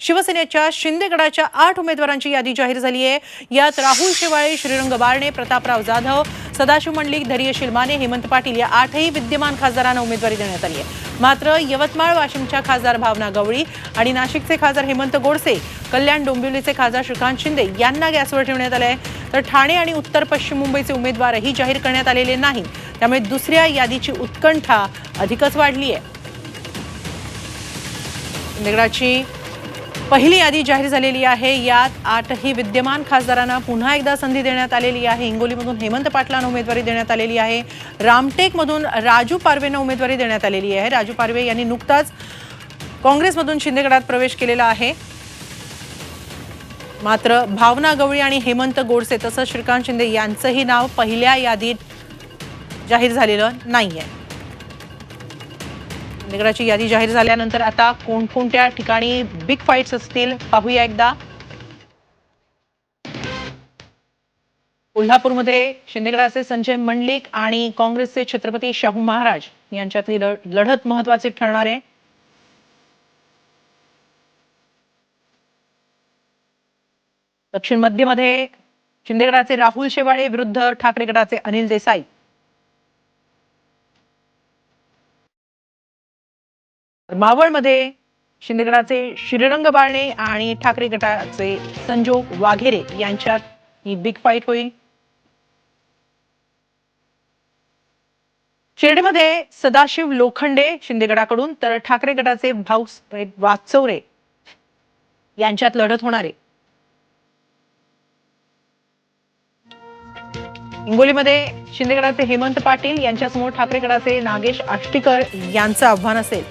शिवसेनेच्या शिंदेगडाच्या आठ उमेदवारांची यादी जाहीर झाली आहे. यात राहुल शेवाळे श्रीरंग बारणे प्रतापराव जाधव सदाशिव मंडलिक धैर्यशील माने हेमंत पाटील या आठही विद्यमान खासदारांना उमेदवारी देण्यात आली आहे. मात्र यवतमाळ वाशिमच्या खासदार भावना गवळी आणि नाशिकचे खासदार हेमंत गोडसे कल्याण डोंबिवलीचे खासदार श्रीकांत शिंदे यांना गॅसवर ठेवण्यात आले आहे तर ठाणे आणि उत्तर पश्चिम मुंबईचे उमेदवारही जाहीर करण्यात आलेले नाही त्यामुळे दुसऱ्या यादीची उत्कंठा अधिकच वाढली आहे. पहिली यादी जाहीर झालेली आहे. यात आठही विद्यमान खासदारांना पुन्हा एकदा संधी देण्यात आलेली आहे. हिंगोलीमधून हेमंत पाटलांना उमेदवारी देण्यात आलेली आहे. रामटेकमधून राजू पारवेंना उमेदवारी देण्यात आलेली आहे. राजू पारवे यांनी नुकताच काँग्रेसमधून शिंदेगडात प्रवेश केलेला आहे. मात्र भावना गवळी आणि हेमंत गोडसे तसंच श्रीकांत शिंदे यांचंही नाव पहिल्या यादीत जाहीर झालेलं नाही आहे निगडाची यादी जाहीर झाल्यानंतर आता कोणकोणत्या ठिकाणी बिग फाईट्स असतील पाहूया एकदा. कोल्हापूरमध्ये शिंदेगडाचे संजय मंडलिक आणि काँग्रेसचे छत्रपती शाहू महाराज यांच्यातली लढत महत्वाची ठरणार आहे. दक्षिण मध्यमध्ये शिंदेगडाचे राहुल शेवाळे विरुद्ध ठाकरे गटाचे अनिल देसाई. मावळमध्ये शिंदेगडाचे श्रीरंग बाळणे आणि ठाकरे गटाचे संजोग वाघेरे यांच्यात ही बिग फाईट होईल. शिर्डीमध्ये सदाशिव लोखंडे शिंदेगडाकडून तर ठाकरे गटाचे भाऊ वाचवरे यांच्यात लढत होणार आहे. हिंगोलीमध्ये शिंदेगडाचे हेमंत पाटील यांच्यासमोर ठाकरे गटाचे नागेश आष्टीकर यांचं आव्हान असेल.